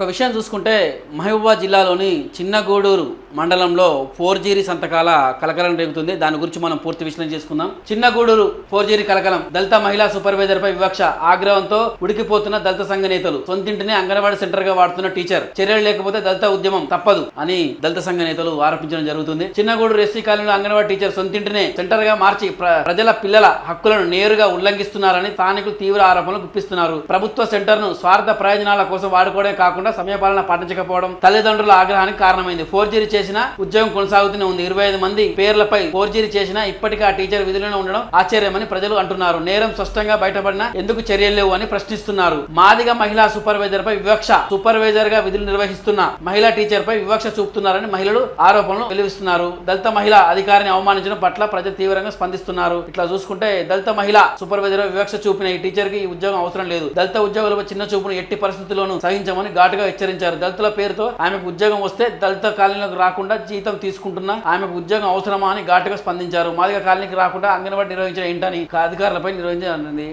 ఒక విషయం చూసుకుంటే మహబూబాబాద్ జిల్లాలోని చిన్నగూడూరు మండలంలో ఫోర్ జీరీ సంతకాల కలకలం రేగుతుంది. దాని గురించి మనం పూర్తి విశ్లేషణ చేసుకుందాం. చిన్నగూడూరు ఫోర్ జీరీ కలకలం దళిత మహిళా సూపర్వైజర్ పై వివక్ష ఆగ్రహంతో ఉడికిపోతున్న దళిత సంఘ నేతలు సొంతింటిని అంగన్వాడీ సెంటర్గా వాడుతున్న టీచర్. చర్యలు లేకపోతే దళిత ఉద్యమం తప్పదు అని దళిత సంఘ నేతలు ఆరోపించడం జరుగుతుంది. చిన్నగూడూరు ఎస్సీ కాలనీలో అంగన్వాడీ టీచర్ సొంతింటిని సెంటర్గా మార్చి ప్ర- ప్రజల పిల్లల హక్కులను నేరుగా ఉల్లంఘిస్తున్నారని స్థానికులు తీవ్ర ఆరోపణలు గుప్పిస్తున్నారు. ప్రభుత్వ సెంటర్ను స్వార్థ ప్రయోజనాల కోసం వాడుకోవడమే కాకుండా సమయపాలన పాటించకపోవడం తల్లిదండ్రుల ఆగ్రహానికి కారణమైంది. ఫోర్జరీ చేసిన ఉద్యోగం కొనసాగుతూనే ఉంది. ఇరవై ఐదు మంది పేర్లపై ఫోర్జరీ చేసిన ఇప్పటికీ ఆ టీచర్ విధులను ఉండడం ఆశ్చర్యమని ప్రజలు అంటున్నారు. నేరం స్పష్టంగా బయటపడినా ఎందుకు చర్యలు లేవు అని ప్రశ్నిస్తున్నారు. మాదిగ మహిళా సూపర్వైజర్ పై వివక్ష సూపర్వైజర్గా విధులు నిర్వహిస్తున్న మహిళా టీచర్ పై వివక్ష చూపుతున్నారని మహిళలు ఆరోపణలు వెలువిస్తున్నారు. దళిత మహిళ అధికారిని అవమానించడం పట్ల ప్రజలు తీవ్రంగా స్పందిస్తున్నారు. ఇట్లా చూసుకుంటే దళిత మహిళ సూపర్వైజర్ వివక్ష చూపిన ఈ టీచర్కి ఈ ఉద్యోగం అవసరం లేదు. దళిత ఉద్యోగులపై చిన్న చూపును ఎట్టి పరిస్థితుల్లోనూ సహించమని ఘాటుగా హెచ్చరించారు. దళితుల పేరుతో ఆమెకు ఉద్యోగం వస్తే దళిత కాలనీలకు రాకుండా జీతం తీసుకుంటున్నా ఆమెకు ఉద్యోగం అవసరమా అని ఘాటుగా స్పందించారు. మాదిగ కాలనీకి రాకుండా అంగన్వాడీ నిర్వహించిన ఏంటని అధికారులపై నిర్వహించాలని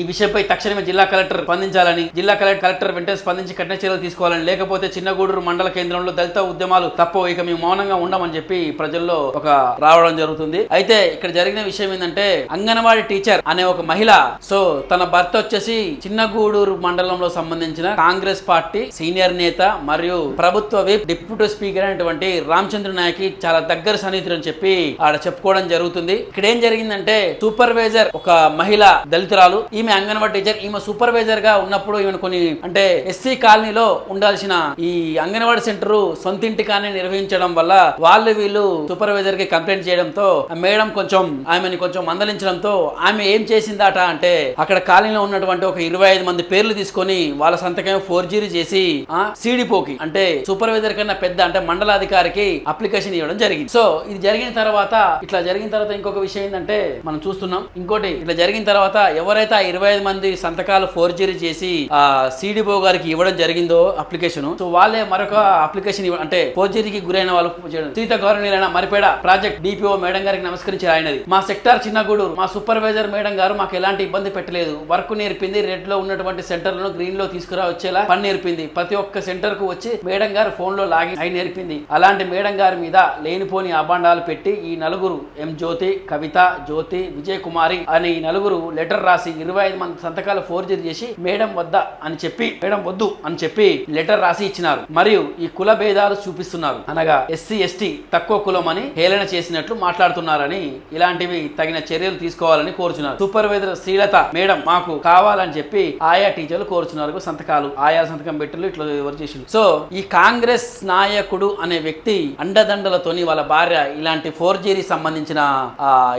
ఈ విషయంపై తక్షణమే జిల్లా కలెక్టర్ స్పందించాలని జిల్లా కలెక్టర్ కలెక్టర్ వెంటనే స్పందించి కఠిన చర్యలు తీసుకోవాలని లేకపోతే చిన్నగూడూరు మండల కేంద్రంలో దళిత ఉద్యమాలు తప్ప ఇక మేము మౌనంగా ఉండమని చెప్పి ప్రజల్లో ఒక రావడం జరుగుతుంది. అయితే ఇక్కడ జరిగిన విషయం ఏంటంటే అంగన్వాడీ టీచర్ అనే ఒక మహిళ సో తన భర్త వచ్చేసి చిన్నగూడూరు మండలంలో సంబంధించిన కాంగ్రెస్ పార్టీ సీనియర్ నేత మరియు ప్రభుత్వ విప్ డిప్యూటీ స్పీకర్ అయినటువంటి రామచంద్ర నాయక్ చాలా దగ్గర సన్నిహితులు అని చెప్పి ఆడ చెప్పుకోవడం జరుగుతుంది. ఇక్కడ ఏం జరిగిందంటే సూపర్వైజర్ ఒక మహిళ దళితురాలు ఈమె అంగన్వాడీ టీచర్ ఈమె సూపర్వైజర్గా ఉన్నప్పుడు ఈమె కొన్ని అంటే ఎస్సీ కాలనీలో ఉండాల్సిన ఈ అంగన్వాడీ సెంటర్ సొంతింటికానే నిర్వహించడం వల్ల వాళ్ళు వీళ్ళు సూపర్వైజర్కి కంప్లైంట్ చేయడంతో మేడం కొంచెం ఆమెని కొంచెం మందలించడంతో ఆమె ఏం చేసిందట అంటే అక్కడ కాలనీలో ఉన్నటువంటి ఒక ఇరవై ఐదు మంది పేర్లు తీసుకొని వాళ్ళ సంతకం ఫోర్జీరీ చేసి ఆ సిడిపోకి అంటే సూపర్వైజర్ కన్నా పెద్ద అంటే మండలాధికారికి అప్లికేషన్ ఇవ్వడం జరిగింది. సో ఇది జరిగిన తర్వాత ఇట్లా జరిగిన తర్వాత ఇంకొక విషయం ఏంటంటే మనం చూస్తున్నాం. ఇంకోటి ఇట్లా జరిగిన తర్వాత ఎవరైతే ఆ ఇరవై ఐదు మంది సంతకాలు ఫోర్జరీ చేసి ఆ సిడిపో గారికి ఇవ్వడం జరిగిందో అప్లికేషన్ సో వాళ్ళే మరొక అప్లికేషన్ ఇవ్వ అంటే ఫోర్జరీకి గురైన వాళ్ళు చేయడం. సీత గౌరవనీయులైన మరిపేడ ప్రాజెక్ట్ డిపిఓ మేడం గారికి నమస్కరించి ఆయనది. మా సెక్టార్ చిన్నగూడూరు మా సూపర్వైజర్ మేడం గారు మాకు ఎలాంటి ఇబ్బంది పెట్టలేదు. వర్క్ నేర్పింది రెడ్లో ఉన్నటువంటి సెంటర్లను గ్రీన్లో తీసుకురా వచ్చేలా పని నేర్పింది. ప్రతి ఒక్క సెంటర్కు వచ్చి మేడం గారు ఫోన్లో లాగిన్ అయి నేర్పింది అలాంటి మేడం గారి మీద లేనిపోని అభాండాలు పెట్టి ఈ నలుగురు ఎం జ్యోతి కవిత జ్యోతి విజయ్ కుమారి అనే ఈ నలుగురు లెటర్ రాసి ఇరవై ఐదు మంది సంతకాలు ఫోర్జరీ చేసి మేడం వద్ద అని చెప్పి మేడం వద్దు అని చెప్పి లెటర్ రాసి ఇచ్చినారు. మరియు ఈ కుల భేదాలు చూపిస్తున్నారు. అనగా ఎస్సీ ఎస్టీ తక్కువ కులం అని హేళన చేసినట్లు మాట్లాడుతున్నారని ఇలాంటివి తగిన చర్యలు తీసుకోవాలని కోరుచున్నారు. సూపర్వైజర్ శ్రీలత మేడం మాకు కావాలని చెప్పి ఆయా టీచర్లు కోరుచున్నారు. సంతకాలు ఆయా సంతకం పెట్టిలు ఇట్లా ఎవరు చేసిండు సో ఈ కాంగ్రెస్ నాయకుడు అనే వ్యక్తి అండదండలతోని వాళ్ళ భార్య ఇలాంటి ఫోర్జరీ సంబంధించిన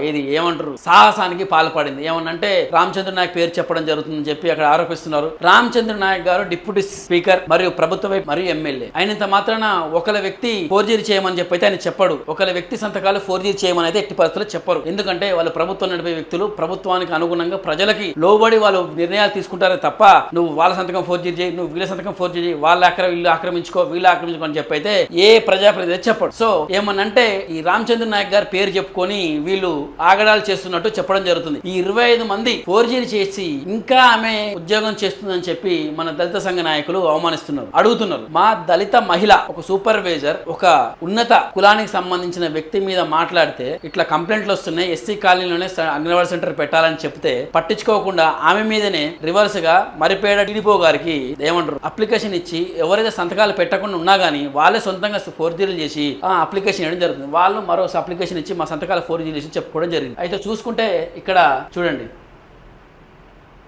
ఏది ఏమంటారు సాహసానికి పాల్పడింది. ఏమనంటే రామచంద్ర నాయక్ పేరు చెప్పడం జరుగుతుందని చెప్పి అక్కడ ఆరోపిస్తున్నారు. రామచంద్ర నాయక్ గారు డిప్యూటీ స్పీకర్ మరియు ప్రభుత్వ మరియు ఎమ్మెల్యే. అయినంత మాత్రాన ఒకల వ్యక్తి ఫోర్జరీ చేయమని చెప్పి అయితే ఆయన చెప్పడు. ఒకల వ్యక్తి సంతకాలు ఫోర్జరీ చేయమని అయితే ఎట్టి పరిస్థితుల్లో చెప్పరు. ఎందుకంటే వాళ్ళు ప్రభుత్వం నడిపే వ్యక్తులు ప్రభుత్వానికి అనుగుణంగా ప్రజలకి లోబడి వాళ్ళు నిర్ణయాలు తీసుకుంటారే తప్ప నువ్వు వాళ్ళ సంతకం ఫోర్జరీ చేయి నువ్వు వీళ్ళ సంతకం ఫోర్ చేయి వాళ్ళు ఆక్ర వీళ్ళు ఆక్రమించుకో వీళ్ళు ఆక్రమించుకో అని చెప్పి అయితే ఏ ప్రజాప్రతినిధి చెప్పడు. సో ఏమనంటే ఈ రామచంద్ర నాయక్ గారి పేరు చెప్పుకొని వీళ్ళు ఆగడాలు చేస్తున్నట్టు చెప్పడం జరుగుతుంది. ఈ ఇరవై ఐదు మంది ఫోర్జరీ చేసి ఇంకా ఆమె ఉద్యోగం చేస్తుందని చెప్పి మన దళిత సంఘ నాయకులు అవమానిస్తున్నారు అడుగుతున్నారు. మా దళిత మహిళ ఒక సూపర్వైజర్ ఒక ఉన్నత కులానికి సంబంధించిన వ్యక్తి మీద మాట్లాడితే ఇట్లా కంప్లైంట్లు వస్తున్నాయి ఎస్సీ కాలనీలోనే అంగన్వాడీ సెంటర్ పెట్టాలని చెప్తే పట్టించుకోకుండా ఆమె మీదనే రివర్స్గా మరిపేడ టీడీపో గారికి ఏమంటారు అప్లికేషన్ ఇచ్చి ఎవరైతే సంతకాలు పెట్టకుండా ఉన్నా కానీ వాళ్ళే సొంతంగా ఫోర్జరీలు చేసి ఆ అప్లికేషన్ ఇవ్వడం జరుగుతుంది. వాళ్ళు మరో అప్లికేషన్ ఇచ్చి మా సంతకాలు ఫోర్జరీ చేసి చెప్పుకోవడం జరిగింది. అయితే చూసుకుంటే ఇక్కడ చూడండి.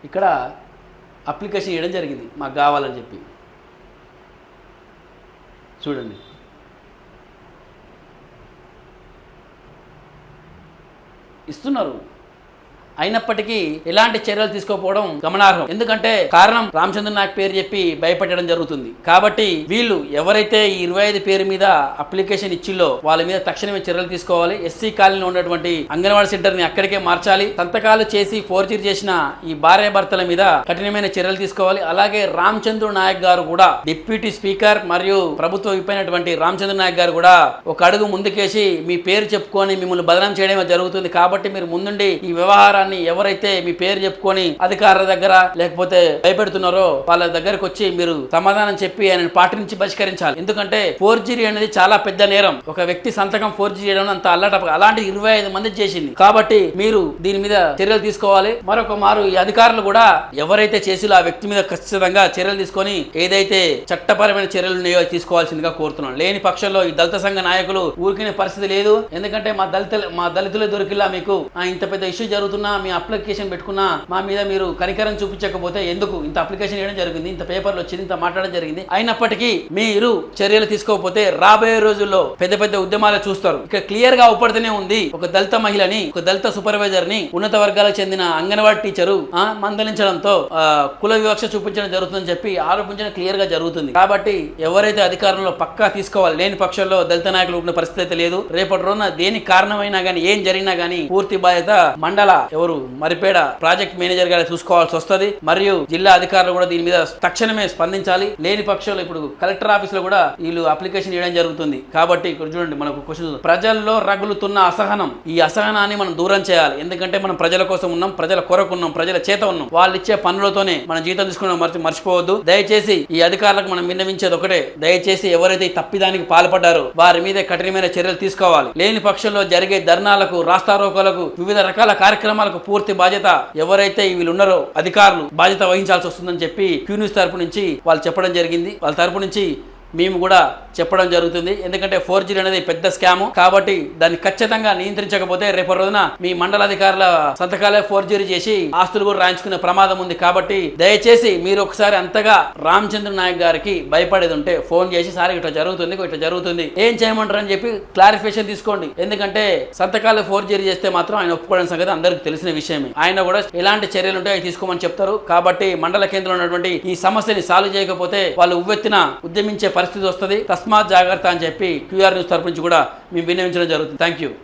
ఇక్కడ అప్లికేషన్ ఇవ్వడం జరిగింది. మాకు కావాలని చెప్పి. చూడండి. ఇస్తున్నారు. అయినప్పటికీ ఎలాంటి చర్యలు తీసుకోకపోవడం గమనార్హం. ఎందుకంటే కారణం రామచంద్ర నాయక్ పేరు చెప్పి భయపెట్టడం జరుగుతుంది. కాబట్టి వీళ్ళు ఎవరైతే ఈ ఇరవై ఐదు పేరు మీద అప్లికేషన్ ఇచ్చిలో వాళ్ళ మీద తక్షణమే చర్యలు తీసుకోవాలి. ఎస్సీ కాలనీలో ఉన్నటువంటి అంగన్వాడీ సెంటర్ని అక్కడికే మార్చాలి. సంతకాలు చేసి ఫోర్జరీ చేసిన ఈ భార్య భర్తల మీద కఠినమైన చర్యలు తీసుకోవాలి. అలాగే రామచంద్ర నాయక్ గారు కూడా డిప్యూటీ స్పీకర్ మరియు ప్రభుత్వ విప్పైనటువంటి రామచంద్ర నాయక్ గారు కూడా ఒక అడుగు ముందుకేసి మీ పేరు చెప్పుకొని మిమ్మల్ని బదనం చేయడం జరుగుతుంది. కాబట్టి మీరు ముందుండి ఈ వ్యవహారాన్ని అని ఎవరైతే మీ పేరు చెప్పుకొని అధికారుల దగ్గర లేకపోతే భయపెడుతున్నారో వాళ్ళ దగ్గరకు వచ్చి మీరు సమాధానం చెప్పి ఆయన పార్టీ నుంచి బహిష్కరించాలి. ఎందుకంటే ఫోర్జరీ అనేది చాలా పెద్ద నేరం. ఒక వ్యక్తి సంతకం ఫోర్జరీ చేయడం అంత అల్లట అలాంటి ఇరవై ఐదు మంది చేసింది. కాబట్టి మీరు దీని మీద చర్యలు తీసుకోవాలి. మరొక మారు ఈ అధికారులు కూడా ఎవరైతే చేసిలో ఆ వ్యక్తి మీద ఖచ్చితంగా చర్యలు తీసుకొని ఏదైతే చట్టపరమైన చర్యలు ఉన్నాయో తీసుకోవాల్సిందిగా కోరుతున్నాను లేని పక్షంలో ఈ దళిత సంఘ నాయకులు ఊరికినే పరిస్థితి లేదు. ఎందుకంటే మా దళిత మా దళితులే దొరికిలా మీకు ఆ, ఇంత పెద్ద ఇష్యూ జరుగుతున్నా మీ అప్లికేషన్ పెట్టుకున్నా మా మీద మీరు కనికరం చూపించకపోతే ఎందుకు? ఇంత అప్లికేషన్ వేయడం జరిగింది ఇంత పేపర్లు వచ్చింది ఇంత మాట్లాడడం జరిగింది. అయినప్పటికీ మీరు చర్యలు తీసుకోకపోతే రాబోయే రోజుల్లో పెద్ద పెద్ద ఉద్యమాలు చూస్తారు. ఇక్కడ క్లియర్గా అవుపడుతూనే ఉంది ఒక దళిత మహిళని ఒక దళిత సూపర్వైజర్ని ఉన్నత వర్గాలకు చెందిన అంగన్వాడీ టీచరు ఆ, మందలించడంతో కుల వివక్ష చూపించడం జరుగుతుందని చెప్పి ఆరోపించడం క్లియర్గా జరుగుతుంది. కాబట్టి ఎవరైతే అధికారంలో పక్కా తీసుకోవాలి లేని పక్షంలో దళిత నాయకులు ఉన్న పరిస్థితి అయితే లేదు. రేపటి రోజున దేనికి కారణమైనా గానీ ఏం జరిగినా గానీ పూర్తి బాధ్యత మండల ఎవరు? మరిపేడ ప్రాజెక్ట్ మేనేజర్ గారు చూసుకోవాల్సి వస్తది. మరియు జిల్లా అధికారులు కూడా దీని మీద తక్షణమే స్పందించాలి. లేని పక్షంలో ఇప్పుడు కలెక్టర్ ఆఫీస్లో కూడా వీళ్ళు అప్లికేషన్ చేయడం జరుగుతుంది. కాబట్టి ఇక్కడ చూడండి మనకు క్వశ్చన్ ప్రజల్లో రగులుతున్న అసహనం. ఈ అసహనాన్ని మనం దూరం చేయాలి. ఎందుకంటే మనం ప్రజల కోసం ఉన్నాం ప్రజల కొరకు ఉన్నాం ప్రజల చేత ఉన్నాం. వాళ్ళు ఇచ్చే పనులతోనే మనం జీతం తీసుకున్న మర్చి మర్చిపోవద్దు. దయచేసి ఈ అధికారులకు మనం విన్నవించేది ఒకటే. దయచేసి ఎవరైతే ఈ తప్పిదానికి పాల్పడ్డారో వారి మీద కఠినమైన చర్యలు తీసుకోవాలి. లేని పక్షంలో జరిగే ధర్నాలకు రాస్తారోకాలకు వివిధ రకాల కార్యక్రమాలకు పూర్తి బాధ్యత ఎవరైతే వీళ్ళు ఉన్నారో అధికారులు బాధ్యత వహించాల్సి వస్తుందని చెప్పి క్యూ న్యూస్ తరపు నుంచి వాళ్ళు చెప్పడం జరిగింది. వాళ్ళ తరపు నుంచి మేము కూడా చెప్పడం జరుగుతుంది. ఎందుకంటే ఫోర్ జీ అనేది పెద్ద స్కామ్. కాబట్టి దాన్ని ఖచ్చితంగా నియంత్రించకపోతే రేపు రోజున మీ మండలాధికారుల సంతకాలే ఫోర్ జీ చేసి ఆస్తులు కూడా రాయించుకునే ప్రమాదం ఉంది. కాబట్టి దయచేసి మీరు ఒకసారి అంతగా రామచంద్ర నాయక్ గారికి భయపడేది ఉంటే ఫోన్ చేసి సార్ ఇట్లా జరుగుతుంది ఇట్లా జరుగుతుంది. ఏం చేయమంటారు అని చెప్పి క్లారిఫికేషన్ తీసుకోండి. ఎందుకంటే సంతకాలు ఫోర్ జీ చేస్తే మాత్రం ఆయన ఒప్పుకోవడం సంగతి అందరికి తెలిసిన విషయమే. ఆయన కూడా ఎలాంటి చర్యలు ఉంటాయో అవి తీసుకోమని చెప్తారు. కాబట్టి మండల కేంద్రంలో ఉన్నటువంటి ఈ సమస్యని సాల్వ్ చేయకపోతే వాళ్ళు ఉవ్వెత్తిన ఉద్యమించే పరిస్థితి వస్తుంది. తస్మాత్ జాగ్రత్త అని చెప్పి క్యూఆర్ న్యూస్ తరపు నుంచి కూడా మేము విన్నవించడం జరుగుతుంది. Thank you